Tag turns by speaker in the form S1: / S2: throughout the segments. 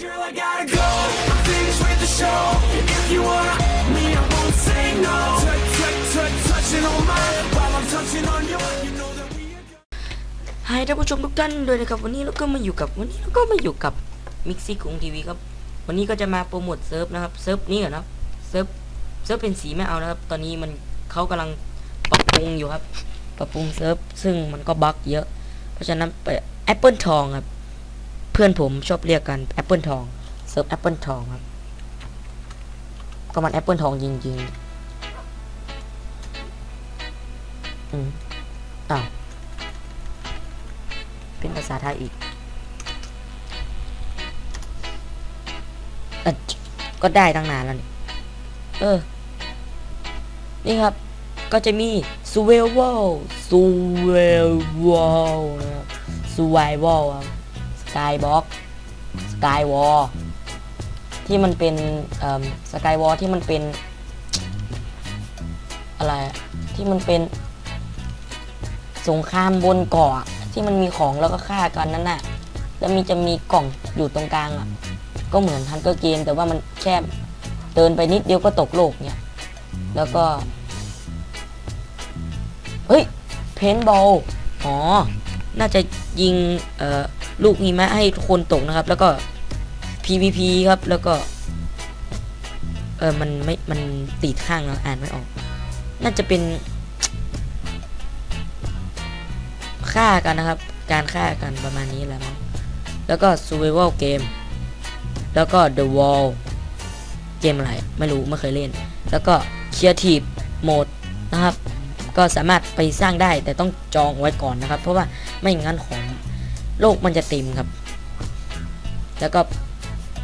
S1: Girl, I gotta go. I'm finished with the show. If you want me, I won't say no. Touch, touch, touch, touching on mine while I'm touching on yours. You know that we are.
S2: ให้ท่านผู้ชมทุกท่านด้วยนะครับวันนี้เราก็มาอยู่กับวันนี้เราก็มาอยู่กับมิกซี่กรุงทีวีครับ วันนี้ก็จะมาโปรโมทเซิร์ฟนะครับเซิร์ฟนี้ก่อนนะครับเซิร์ฟเซิร์ฟเป็นสีไม่เอานะครับ ตอนนี้มันเขากำลังปรับปรุงอยู่ครับ ปรับปรุงเซิร์ฟซึ่งมันก็บั๊กเยอะ เพราะฉะนั้นไปแอปเปิลทองครับ เพื่อนผมชอบเรียกกันแอปเปิลทองเซิร์ฟแอปเปิลทองครับก็มันแอปเปิลทองจริงๆอืมอ้าวเป็นภาษาไทยอีกอก็ได้ตั้งนานแล้วนี่เออ นี่ครับ ก็จะมี survival survival นะครับ survival ครับ skybox skywall ที่มันเป็นเอ่อ skywall ที่มันเป็นอะไรที่มันเป็นสงครามบนเกาะอะที่มันมีของแล้วก็ฆ่ากันนั่นน่ะ แล้วมีจะมีกล่องอยู่ตรงกลางอะ ก็เหมือนทันเกอร์เกม แต่ว่ามันแค่เดินไปนิดเดียวก็ตกโลกเนี่ย แล้วก็ เฮ้ย เพนบอล อ๋อ น่าจะยิง เอ่อ ลูกหิมะให้ทุกคนตกนะครับ แล้วก็ PVP ครับแล้วก็ เออมันไม่มันติดข้างแล้วอ่านไม่ออก น่าจะเป็นฆ่ากันนะครับ การฆ่ากันประมาณนี้แหละมั้งแล้วก็ survival game แล้วก็ the wall เกมอะไร ไม่รู้ไม่เคยเล่น แล้วก็ creative mode นะครับ ก็สามารถไปสร้างได้แต่ต้องจองไว้ก่อนนะครับ เพราะว่าไม่งั้นของ โลกมันจะเต็มครับ แล้วก็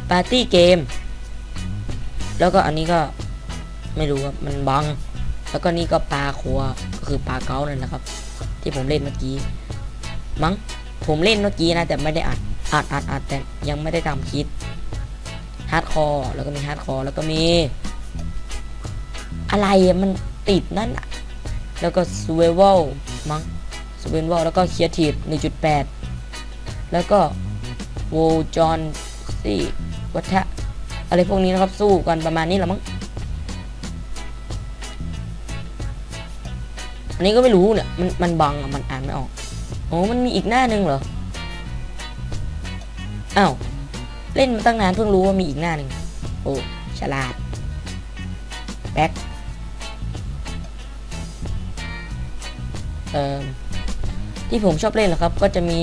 S2: party game แล้วก็อันนี้ก็ไม่รู้ครับ มันบัง แล้วก็นี่ก็ปลาครัวก็คือปลาเก้านั่นนะครับ ที่ผมเล่นเมื่อกี้ มั้ง ผมเล่นเมื่อกี้นะ แต่ไม่ได้อัด อัดอัดอัดแต่ยังไม่ได้ทำคลิปฮาร์ดคอร์แล้วก็มีฮาร์ดคอร์แล้วก็มี อะไรมันติดนั่นอะแล้วก็ s u r v i v a l มั้ง s u r v i v a l แล้วก็ Creative 1.8 แล้วก็โวจอนซี่วัฒะอะไรพวกนี้นะครับสู้กันประมาณนี้ละมั้งอันนี้ก็ไม่รู้เนี่ยมันมันบังอะมันอ่านไม่ออกโอ้มันมีอีกหน้าหนึ่งเหรออ้าวเล่นมาตั้งนานเพิ่งรู้ว่ามีอีกหน้าหนึ่งโอ้ฉลาดแบ็คเอ่อที่ผมชอบเล่นนะครับ ก็จะมี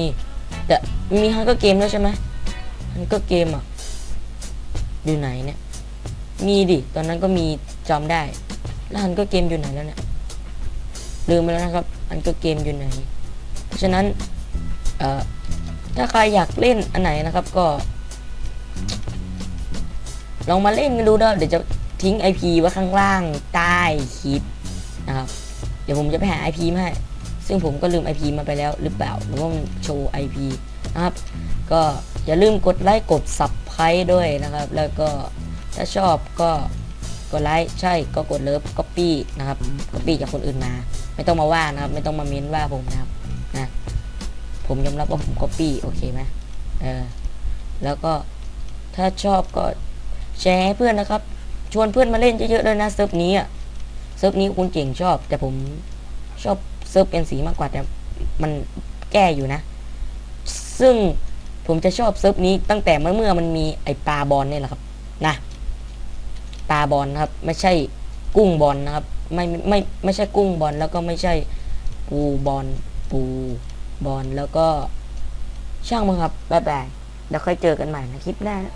S2: แต่ มีฮังก็เกมแล้วใช่ไหมฮังก็เกมอะอยู่ไหนเนี่ย มีดิ ตอนนั้นก็มีจำได้ แล้วฮันก็เกมอยู่ไหนแล้วเนี่ย ลืมไปแล้วนะครับอันก็เกมอยู่ไหน เพราะฉะนั้น เอ่อ ถ้าใครอยากเล่นอันไหนนะครับก็ ลองมาเล่นกันดูนะเดี๋ยวจะทิ้ง IP ไว้ข้างล่างใต้คลิปนะครับ เดี๋ยวผมจะไปหา IP มาให้ ซึ่งผมก็ลืม IP มาไปแล้วหรือเปล่าหรือว่ามันโชว์ IP นะครับ ก็อย่าลืมกดไลค์กด s u b s c r i b ด้วยนะครับ แล้วก็ถ้าชอบก็กดไลค์ใช่ก็กดเลิฟก๊อปปี้นะครับก๊อปปี้จากคนอื่นมา ไม่ต้องมาว่านะครับ ไม่ต้องมาเม้นว่าผมนะครับนะผมยอมรับว่าผมก๊อปปี้โอเคไหมเออแล้วก็ถ้าชอบก็แชร์ให้เพื่อนนะครับ ชวนเพื่อนมาเล่นเยอะๆเลยนะเซิร์ฟนี้อะเซิร์ฟนี้คุณเก่งชอบ แต่ผมชอบเซิร์ฟเป็นสีมากกว่าแต่มันแก้อยู่นะ ซึ่งผมจะชอบเซิร์ฟนี้ตั้งแต่เมื่อเมื่อมันมีไอปลาบอลนี่แหละครับนะปลาบอลนะครับ ไม่ใช่กุ้งบอลนะครับ ไม่ไม่ไม่ใช่กุ้งบอลแล้วก็ไม่ใช่ปูบอลปูบอลแล้วก็ช่างมั้งครับบ๊ายบายเดี๋ยวค่อยเจอกันใหม่นะคลิปหน้านะ